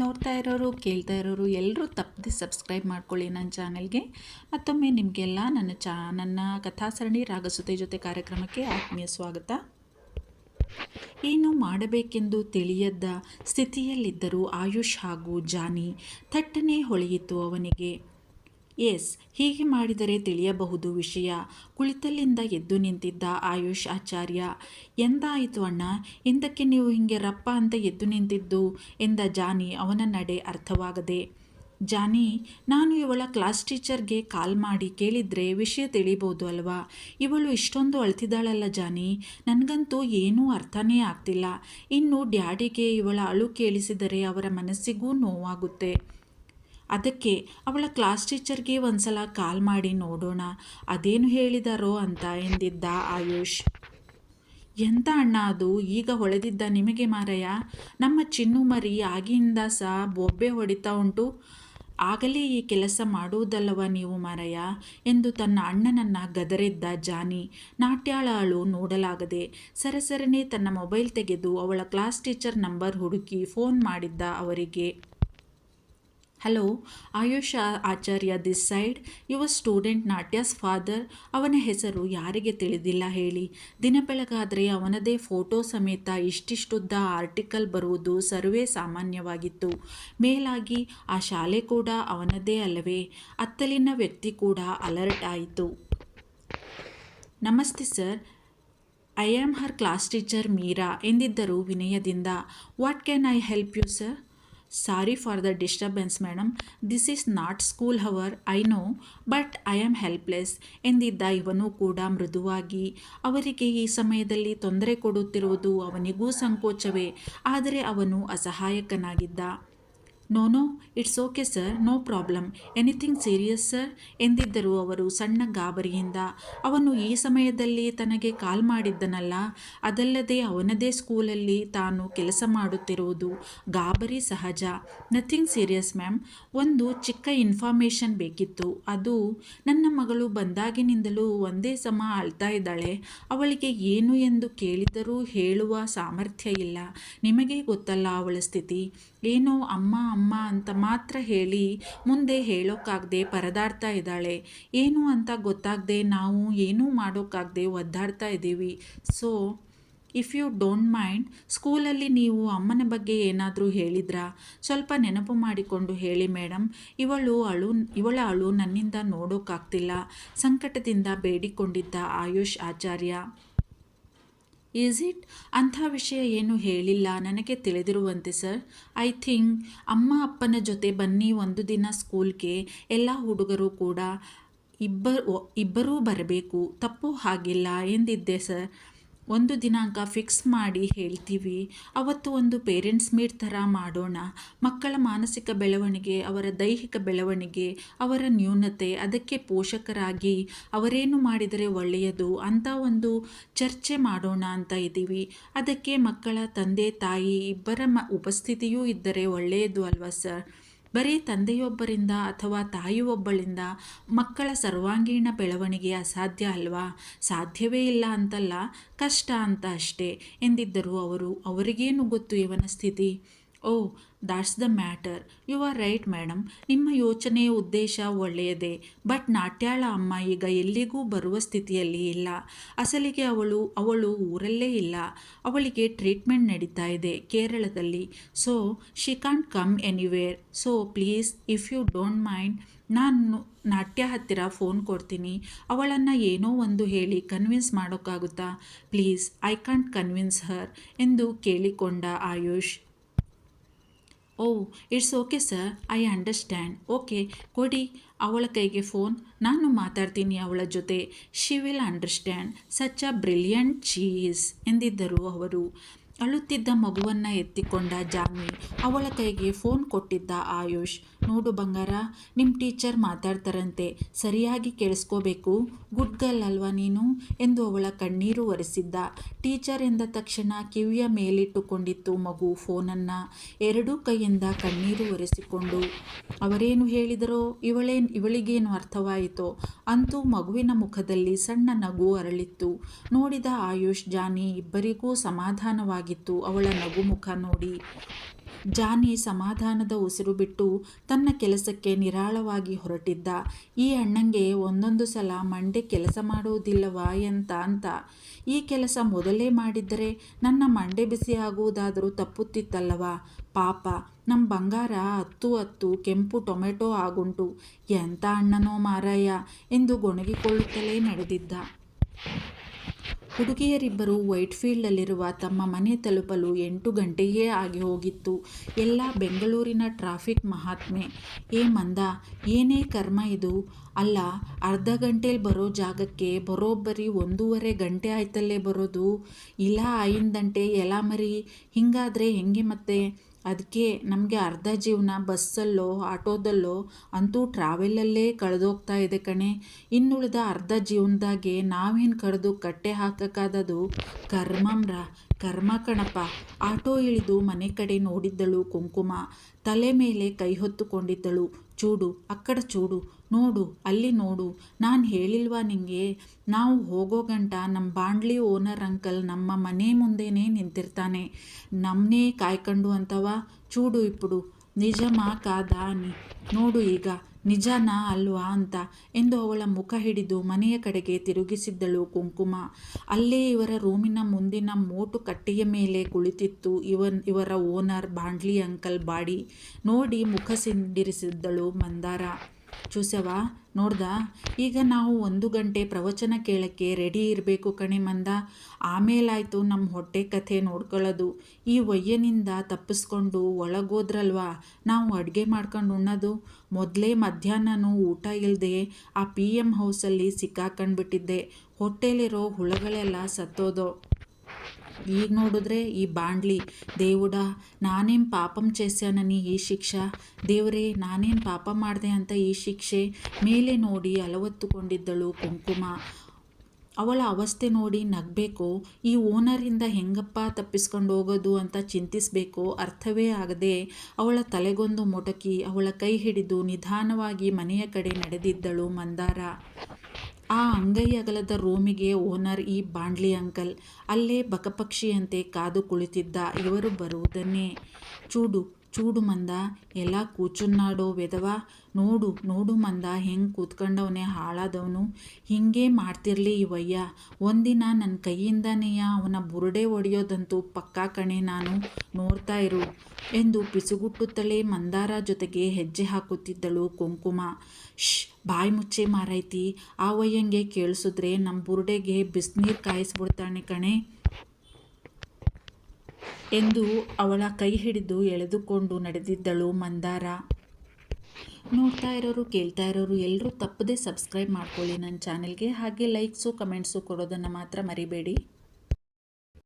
ನೋಡ್ತಾ ಇರೋರು, ಕೇಳ್ತಾ ಇರೋರು ಎಲ್ಲರೂ ತಪ್ಪದೆ ಸಬ್ಸ್ಕ್ರೈಬ್ ಮಾಡ್ಕೊಳ್ಳಿ ನನ್ನ ಚಾನೆಲ್ಗೆ ಮತ್ತೊಮ್ಮೆ ನಿಮಗೆಲ್ಲ ನನ್ನ ಚಾ, ನನ್ನ ಕಥಾಸರಣಿ ರಾಗಸುತೆ ಜೊತೆ ಕಾರ್ಯಕ್ರಮಕ್ಕೆ ಆತ್ಮೀಯ ಸ್ವಾಗತ. ಏನು ಮಾಡಬೇಕೆಂದು ತಿಳಿಯದ ಸ್ಥಿತಿಯಲ್ಲಿದ್ದರೂ ಆಯುಷ್ ಹಾಗೂ ಜಾನಿ ಥಟ್ಟನೆ ಹೊಳೆಯಿತು ಅವನಿಗೆ. ಎಸ್, ಹೀಗೆ ಮಾಡಿದರೆ ತಿಳಿಯಬಹುದು ವಿಷಯ. ಕುಳಿತಲ್ಲಿಂದ ಎದ್ದು ನಿಂತಿದ್ದ ಆಯುಷ್ ಆಚಾರ್ಯ, ಎಂದಾಯಿತು ಅಣ್ಣ ಎಂದಕ್ಕೆ ನೀವು ಹಿಂಗೆ ರಪ್ಪ ಅಂತ ಎದ್ದು ನಿಂತಿದ್ದು? ಎಂದ ಜಾನಿ ಅವನ ನಡೆ ಅರ್ಥವಾಗದೆ. ಜಾನಿ, ನಾನು ಇವಳ ಕ್ಲಾಸ್ ಟೀಚರ್ಗೆ ಕಾಲ್ ಮಾಡಿ ಕೇಳಿದರೆ ವಿಷಯ ತಿಳಿಬೋದು ಅಲ್ವಾ? ಇವಳು ಇಷ್ಟೊಂದು ಅಳ್ತಿದ್ದಾಳಲ್ಲ ಜಾನಿ, ನನಗಂತೂ ಏನೂ ಅರ್ಥನೇ ಆಗ್ತಿಲ್ಲ. ಇನ್ನು ಡ್ಯಾಡಿಗೆ ಇವಳ ಅಳು ಕೇಳಿಸಿದರೆ ಅವರ ಮನಸ್ಸಿಗೂ ನೋವಾಗುತ್ತೆ. ಅದಕ್ಕೆ ಅವಳ ಕ್ಲಾಸ್ ಟೀಚರ್ಗೆ ಒಂದ್ಸಲ ಕಾಲ್ ಮಾಡಿ ನೋಡೋಣ. ಅದೇನು ಹೇಳಿದಾರೋ ಅಂತ ಎಂದಿದ್ದ ಆಯುಷ್. ಎಂತ ಅಣ್ಣ ಅದು? ಈಗ ಹೊಳೆದಿದ್ದ ನಿಮಗೆ ಮಾರಯ್ಯ? ನಮ್ಮ ಚಿನ್ನು ಮರಿ ಆಗಿಂದ ಸಹ ಬೊಬ್ಬೆ ಹೊಡಿತಾ ಉಂಟು. ಆಗಲೇ ಈ ಕೆಲಸ ಮಾಡುವುದಲ್ಲವ ನೀವು ಮಾರಯ್ಯ? ಎಂದು ತನ್ನ ಅಣ್ಣನನ್ನ ಗದರಿದ್ದ ಜಾನಿ. ನಾಟ್ಯಾಳಾಳು ನೋಡಲಾಗದೆ ಸರಸರನೆ ತನ್ನ ಮೊಬೈಲ್ ತೆಗೆದು ಅವಳ ಕ್ಲಾಸ್ ಟೀಚರ್ ನಂಬರ್ ಹುಡುಕಿ ಫೋನ್ ಮಾಡಿದ್ದ ಅವರಿಗೆ. Hello Ayush Acharya this side your student Natya's father ಅವನ ಹೆಸರು ಯಾರಿಗೆ ತಿಳಿದಿಲ್ಲ ಹೇಳಿ. ದಿನ ಬೆಳಗಾದರೆ ಅವನದೇ ಫೋಟೋ ಸಮೇತ ಇಷ್ಟಿಷ್ಟುದ್ದ ಆರ್ಟಿಕಲ್ ಬರುವುದು ಸರ್ವೇ ಸಾಮಾನ್ಯವಾಗಿತ್ತು. ಮೇಲಾಗಿ ಆ ಶಾಲೆ ಕೂಡ ಅವನದೇ ಅಲ್ಲವೇ? ಅತ್ತಲಿನ ವ್ಯಕ್ತಿ ಕೂಡ ಅಲರ್ಟ್ ಆಯಿತು. ನಮಸ್ತೆ sir I am her class teacher Meera ಎಂದಿದ್ದರು ವಿನಯದಿಂದ. What can I help you sir sorry for the disturbance madam this is not school hour I know but I am helpless ಎಂದಿದ್ದ ಇವನು ಕೂಡ ಮೃದುವಾಗಿ, ಅವರಿಗೆ ಈ ಸಮಯದಲ್ಲಿ ತೊಂದರೆ ಕೊಡುತ್ತಿರುವುದು ಅವನಿಗೂ ಸಂಕೋಚವೇ, ಆದರೆ ಅವನು ಅಸಹಾಯಕನಾಗಿದ್ದ. No no it's okay sir no problem anything serious sir ಎಂದಿದ್ದರು ಅವರು ಸಣ್ಣ ಗಾಬರಿಯಿಂದ, ಅವನು ಈ ಸಮಯದಲ್ಲಿ ತನಗೆ ಕಾಲ್ ಮಾಡಿದ್ದನಲ್ಲ, ಅದಲ್ಲದೆ ಅವನದೇ ಸ್ಕೂಲಲ್ಲಿ ತಾನು ಕೆಲಸ ಮಾಡುತ್ತಿರುವುದು ಗಾಬರಿ ಸಹಜ. ನಥಿಂಗ್ ಸೀರಿಯಸ್ ಮ್ಯಾಮ್ ಒಂದು ಚಿಕ್ಕ ಇನ್ಫಾರ್ಮೇಷನ್ ಬೇಕಿತ್ತು. ಅದು ನನ್ನ ಮಗಳು ಬಂದಾಗಿನಿಂದಲೂ ಒಂದೇ ಸಮ ಅಳ್ತಾ ಇದ್ದಾಳೆ. ಅವಳಿಗೆ ಏನು ಎಂದು ಕೇಳಿದರೂ ಹೇಳುವ ಸಾಮರ್ಥ್ಯ ಇಲ್ಲ. ನಿಮಗೆ ಗೊತ್ತಲ್ಲ ಅವಳ ಸ್ಥಿತಿ. ಏನೋ ಅಮ್ಮ ಅಮ್ಮ ಅಂತ ಮಾತ್ರ ಹೇಳಿ ಮುಂದೆ ಹೇಳೋಕ್ಕಾಗದೆ ಪರದಾಡ್ತಾ ಇದ್ದಾಳೆ. ಏನು ಅಂತ ಗೊತ್ತಾಗದೆ ನಾವು ಏನೂ ಮಾಡೋಕ್ಕಾಗದೆ ಒದ್ದಾಡ್ತಾ ಇದ್ದೀವಿ. So if you don't mind ಸ್ಕೂಲಲ್ಲಿ ನೀವು ಅಮ್ಮನ ಬಗ್ಗೆ ಏನಾದರೂ ಹೇಳಿದ್ರಾ? ಸ್ವಲ್ಪ ನೆನಪು ಮಾಡಿಕೊಂಡು ಹೇಳಿ ಮೇಡಮ್ ಇವಳು ಅಳು, ಇವಳ ಅಳು ನನ್ನಿಂದ ನೋಡೋಕ್ಕಾಗ್ತಿಲ್ಲ ಸಂಕಟದಿಂದ ಬೇಡಿಕೊಂಡಿದ್ದ ಆಯುಷ್ ಆಚಾರ್ಯ. ಈಸ್ ಇಟ್ ಅಂಥ ವಿಷಯ ಏನು ಹೇಳಿಲ್ಲ. ನನಗೆ ತಿಳಿದಿರುವಂತೆ ಸರ್ ಐ ಥಿಂಕ್ ಅಮ್ಮ ಅಪ್ಪನ ಜೊತೆ ಬನ್ನಿ ಒಂದು ದಿನ ಸ್ಕೂಲ್ಗೆ ಎಲ್ಲ ಹುಡುಗರು ಕೂಡ ಇಬ್ಬರು ಇಬ್ಬರೂ ಬರಬೇಕು. ತಪ್ಪು ಹಾಗಿಲ್ಲ ಎಂದಿದ್ದೆ ಸರ್ ಒಂದು ದಿನಾಂಕ ಫಿಕ್ಸ್ ಮಾಡಿ ಹೇಳ್ತೀವಿ. ಅವತ್ತು ಒಂದು ಪೇರೆಂಟ್ಸ್ ಮೀಟ್ ಥರ ಮಾಡೋಣ. ಮಕ್ಕಳ ಮಾನಸಿಕ ಬೆಳವಣಿಗೆ, ಅವರ ದೈಹಿಕ ಬೆಳವಣಿಗೆ, ಅವರ ನ್ಯೂನತೆ, ಅದಕ್ಕೆ ಪೋಷಕರಾಗಿ, ಅವರೇನು ಮಾಡಿದರೆ ಒಳ್ಳೆಯದು ಅಂತ ಒಂದು ಚರ್ಚೆ ಮಾಡೋಣ ಅಂತ ಇದ್ದೀವಿ. ಅದಕ್ಕೆ ಮಕ್ಕಳ ತಂದೆ, ತಾಯಿ ಇಬ್ಬರ ಮ, ಉಪಸ್ಥಿತಿಯೂ ಇದ್ದರೆ ಒಳ್ಳೆಯದು ಅಲ್ವಾ ಸರ್? ಬರೀ ತಂದೆಯೊಬ್ಬರಿಂದ ಅಥವಾ ತಾಯಿಯೊಬ್ಬಳಿಂದ ಮಕ್ಕಳ ಸರ್ವಾಂಗೀಣ ಬೆಳವಣಿಗೆ ಅಸಾಧ್ಯ ಅಲ್ವಾ? ಸಾಧ್ಯವೇ ಇಲ್ಲ ಅಂತಲ್ಲ, ಕಷ್ಟ ಅಂತ ಅಷ್ಟೇ ಎಂದಿದ್ದರು ಅವರು ಅವರಿಗೇನು ಗೊತ್ತು ಇವನ ಸ್ಥಿತಿ? ಓ that's the matter you are right madam ನಿಮ್ಮ ಯೋಚನೆ ಉದ್ದೇಶ ಒಳ್ಳೆಯದೇ. ಬಟ್ ನಾಟ್ಯಾಳ ಅಮ್ಮ ಈಗ ಎಲ್ಲಿಗೂ ಬರುವ ಸ್ಥಿತಿಯಲ್ಲಿ ಇಲ್ಲ. ಅಸಲಿಗೆ ಅವಳು ಅವಳು ಊರಲ್ಲೇ ಇಲ್ಲ. ಅವಳಿಗೆ ಟ್ರೀಟ್ಮೆಂಟ್ ನಡೀತಾ ಇದೆ ಕೇರಳದಲ್ಲಿ. So she can't come anywhere so please if you don't mind ನಾನು ನಾಟ್ಯ ಹತ್ತಿರ ಫೋನ್ ಕೊಡ್ತೀನಿ. ಅವಳನ್ನು ಏನೋ ಒಂದು ಹೇಳಿ ಕನ್ವಿನ್ಸ್ ಮಾಡೋಕ್ಕಾಗುತ್ತಾ? Please I can't convince her ಎಂದು ಕೇಳಿಕೊಂಡ Ayush. Oh it's okay sir I understand okay ಕೊಡಿ. ಅವಳ ಕೈಗೆ ಫೋನ್ ನಾನು ಮಾತಾಡ್ತೀನಿ ಅವಳ ಜೊತೆ. She will understand such a brilliant cheese ಎಂದಿದ್ದರು ಅವರು. ಅಳುತ್ತಿದ್ದ ಮಗುವನ್ನ ಎತ್ತಿಕೊಂಡ ಜಾನ್ವಿ ಅವಳ ಕೈಗೆ ಫೋನ್ ಕೊಟ್ಟಿದ್ದ ಆಯುಷ್, ನೋಡು ಬಂಗಾರ ನಿಮ್ಮ ಟೀಚರ್ ಮಾತಾಡ್ತಾರಂತೆ, ಸರಿಯಾಗಿ ಕೇಳಿಸ್ಕೋಬೇಕು, ಗುಡ್ ಗರ್ಲ್ ಅಲ್ವಾ ನೀನು? ಎಂದು ಅವಳ ಕಣ್ಣೀರು ಒರೆಸಿದ್ದ. ಟೀಚರ್ ಎಂದ ತಕ್ಷಣ ಕಿವಿಯ ಮೇಲಿಟ್ಟುಕೊಂಡಿತ್ತು ಮಗು ಫೋನನ್ನು. ಎರಡೂ ಕೈಯಿಂದ ಕಣ್ಣೀರು ಒರೆಸಿಕೊಂಡು, ಅವರೇನು ಹೇಳಿದರೋ, ಇವಳೇ, ಇವಳಿಗೇನು ಅರ್ಥವಾಯಿತೋ? ಅಂತೂ ಮಗುವಿನ ಮುಖದಲ್ಲಿ ಸಣ್ಣ ನಗು ಅರಳಿತ್ತು. ನೋಡಿದ ಆಯುಷ್ ಜಾನಿ ಇಬ್ಬರಿಗೂ ಸಮಾಧಾನವಾಗಿತ್ತು ಅವಳ ನಗು ಮುಖ ನೋಡಿ. ಜಾನಿ ಸಮಾಧಾನದ ಉಸಿರು ಬಿಟ್ಟು ತನ್ನ ಕೆಲಸಕ್ಕೆ ನಿರಾಳವಾಗಿ ಹೊರಟಿದ್ದ, ಈ ಅಣ್ಣಂಗೆ ಒಂದೊಂದು ಸಲ ಮಂಡೆ ಕೆಲಸ ಮಾಡುವುದಿಲ್ಲವಾ ಎಂತ ಅಂತ. ಈ ಕೆಲಸ ಮೊದಲೇ ಮಾಡಿದ್ದರೆ ನನ್ನ ಮಂಡೆ ಬಿಸಿಯಾಗುವುದಾದರೂ ತಪ್ಪುತ್ತಿತ್ತಲ್ಲವಾ. ಪಾಪ ನಮ್ಮ ಬಂಗಾರ ಹತ್ತು ಹತ್ತು ಕೆಂಪು ಟೊಮೆಟೊ ಆಗುಂಟು. ಎಂಥ ಅಣ್ಣನೋ ಮಾರಾಯ ಎಂದು ಗೊಣಗಿಕೊಳ್ಳುತ್ತಲೇ ನಡೆದಿದ್ದ. ಹುಡುಗಿಯರಿಬ್ಬರು ವೈಟ್ಫೀಲ್ಡಲ್ಲಿರುವ ತಮ್ಮ ಮನೆ ತಲುಪಲು ಎಂಟು ಗಂಟೆಯೇ ಆಗಿ ಹೋಗಿತ್ತು. ಎಲ್ಲ ಬೆಂಗಳೂರಿನ ಟ್ರಾಫಿಕ್ ಮಹಾತ್ಮೆ. ಏ ಮಂದ, ಏನೇ ಕರ್ಮ ಇದು? ಅಲ್ಲ, ಅರ್ಧ ಗಂಟೆಲಿ ಬರೋ ಜಾಗಕ್ಕೆ ಬರೋಬ್ಬರಿ ಒಂದೂವರೆ ಗಂಟೆ ಆಯ್ತಲ್ಲೇ ಬರೋದು. ಇಲ್ಲ ಐಂದಂಟೆ ಎಲ್ಲ ಮರಿ. ಹಿಂಗಾದರೆ ಹೆಂಗೆ ಮತ್ತೆ? ಅದಕ್ಕೆ ನಮಗೆ ಅರ್ಧ ಜೀವನ ಬಸ್ಸಲ್ಲೋ, ಆಟೋದಲ್ಲೋ ಅಂತೂ ಟ್ರಾವೆಲಲ್ಲೇ ಕಳೆದೋಗ್ತಾ ಇದೆ ಕಣೆ. ಇನ್ನುಳಿದ ಅರ್ಧ ಜೀವನದಾಗೆ ನಾವೇನು ಕರೆದು ಕಟ್ಟೆ ಹಾಕಕ್ಕಾದದು? ಕರ್ಮಮ್ರ ಕರ್ಮ ಕಣಪ್ಪ. ಆಟೋ ಇಳಿದು ಮನೆ ಕಡೆ ನೋಡಿದ್ದಳು ಕುಂಕುಮ. ತಲೆ ಮೇಲೆ ಕೈ ಹೊತ್ತುಕೊಂಡಿದ್ದಳು. ಚೂಡು, ಅಕ್ಕಡ ಚೂಡು. ನೋಡು, ಅಲ್ಲಿ ನೋಡು. ನಾನು ಹೇಳಿಲ್ವಾ ನಿಂಗೆ? ನಾವು ಹೋಗೋ ಗಂಟ ನಮ್ಮ ಬಾಂಡ್ಲಿ ಓನರ್ ಅಂಕಲ್ ನಮ್ಮ ಮನೆ ಮುಂದೆನೇ ನಿಂತಿರ್ತಾನೆ. ನಮ್ಮನ್ನೇ ಕಾಯ್ಕೊಂಡು ಅಂತವ? ಚೂಡು ಇಪ್ಪುಡು. ನಿಜಮಾ ಕಾದಾ ನೋಡು ಈಗ, ನಿಜನಾ ಅಲ್ವಾ ಅಂತ ಎಂದು ಅವಳ ಮುಖ ಹಿಡಿದು ಮನೆಯ ಕಡೆಗೆ ತಿರುಗಿಸಿದ್ದಳು ಕುಂಕುಮ. ಅಲ್ಲೇ ಇವರ ರೂಮಿನ ಮುಂದಿನ ಮೋಟು ಕಟ್ಟೆಯ ಮೇಲೆ ಕುಳಿತಿತ್ತು ಇವನ್, ಇವರ ಓನರ್ ಬಾಂಡ್ಲಿ ಅಂಕಲ್ ಬಾಡಿ. ನೋಡಿ ಮುಖ ಸಿಂಡಿರಿಸಿದ್ದಳು ಮಂದಾರ. ಚೂಸವ ನೋಡ್ದ? ಈಗ ನಾವು ಒಂದು ಗಂಟೆ ಪ್ರವಚನ ಕೇಳಕ್ಕೆ ರೆಡಿ ಇರಬೇಕು ಕಣೆ ಮಂದ. ಆಮೇಲಾಯಿತು ನಮ್ಮ ಹೊಟ್ಟೆ ಕಥೆ ನೋಡ್ಕೊಳ್ಳೋದು ಈ ಒಯ್ಯನಿಂದ ತಪ್ಪಿಸ್ಕೊಂಡು ಒಳಗೋದ್ರಲ್ವಾ? ನಾವು ಅಡುಗೆ ಮಾಡ್ಕೊಂಡು ಉಣ್ಣೋದು. ಮೊದಲೇ ಮಧ್ಯಾಹ್ನನೂ ಊಟ ಇಲ್ಲದೆ ಆ ಪಿ ಎಂ ಹೌಸಲ್ಲಿ ಸಿಕ್ಕಾಕೊಂಡ್ಬಿಟ್ಟಿದ್ದೆ. ಹೊಟ್ಟೆಲಿರೋ ಹುಳಗಳೆಲ್ಲ ಸತ್ತೋದೋ? ಈಗ ನೋಡಿದ್ರೆ ಈ ಬಾಂಡ್ಲಿ, ದೇವುಡ, ನಾನೇನ್ ಪಾಪಂ చేశానని ಈ ಶಿಕ್ಷ? ದೇವರೇ, ನಾನೇನು ಪಾಪ ಮಾಡಿದೆ ಅಂತ ಈ ಶಿಕ್ಷೆ? ಮೇಲೆ ನೋಡಿ ಅಲವತ್ತುಕೊಂಡಿದ್ದಳು ಕುಂಕುಮ. ಅವಳ ಅವಸ್ಥೆ ನೋಡಿ ನಗಬೇಕು? ಈ ಓನರಿಂದ ಹೆಂಗಪ್ಪ ತಪ್ಪಿಸ್ಕೊಂಡು ಹೋಗೋದು ಅಂತ ಚಿಂತಿಸಬೇಕು? ಅರ್ಥವೇ ಆಗದೆ ಅವಳ ತಲೆಗೊಂದು ಮೊಟಕಿ, ಅವಳ ಕೈ ಹಿಡಿದು ನಿಧಾನವಾಗಿ ಮನೆಯ ಕಡೆ ನಡೆದಿದ್ದಳು ಮಂದಾರ. ಆ ಅಂಗೈ ಅಗಲದ ರೂಮಿಗೆ ಓನರ್ ಈ ಬಾಂಡ್ಲಿ ಅಂಕಲ್. ಅಲ್ಲೇ ಬಕಪಕ್ಷಿಯಂತೆ ಕಾದು ಕುಳಿತಿದ್ದ ಇವರು ಬರುವುದನ್ನೇ. ಚೂಡು చూడు ಮಂದ ఎలా ಕೂಚುನ್ನಾಡೋ వెధవ ನೋಡು ನೋಡು ಮಂದ ಹೆಂಗೆ ಕೂತ್ಕೊಂಡವನೇ ಹಾಳಾದವನು ಹೀಗೆ ಮಾಡ್ತಿರ್ಲಿ ಇವಯ್ಯ ಒಂದಿನ ನನ್ನ ಕೈಯಿಂದನೇ ಅವನ ಬುರುಡೆ ಒಡೆಯೋದಂತೂ ಪಕ್ಕಾ ಕಣೆ ನಾನು ನೋಡ್ತಾ ಇರು ಎಂದು ಪಿಸುಗುಟ್ಟುತ್ತಲೇ ಮಂದಾರ ಜೊತೆಗೆ ಹೆಜ್ಜೆ ಹಾಕುತ್ತಿದ್ದಳು ಕುಂಕುಮ ಶ್ ಬಾಯಿ ಮುಚ್ಚೆ ಮಾರೈತಿ ಆ ವಯ್ಯಂಗೆ ಕೇಳಿಸಿದ್ರೆ ನಮ್ಮ ಬುರುಡೆಗೆ ಬಿಸಿನೀರು ಕಾಯಿಸ್ಬಿಡ್ತಾನೆ ಕಣೆ ಎಂದು ಅವಳ ಕೈ ಹಿಡಿದು ಎಳೆದುಕೊಂಡು ನಡೆದಿದ್ದಳು ಮಂದಾರ. ನೋಡ್ತಾ ಇರೋರು, ಕೇಳ್ತಾ ಇರೋರು ಎಲ್ಲರೂ ತಪ್ಪದೆ ಸಬ್ಸ್ಕ್ರೈಬ್ ಮಾಡ್ಕೊಳ್ಳಿ ನನ್ನ ಚಾನೆಲ್ಗೆ ಹಾಗೆ ಲೈಕ್ಸು ಕಮೆಂಟ್ಸು ಕೊಡೋದನ್ನು ಮಾತ್ರ ಮರಿಬೇಡಿ.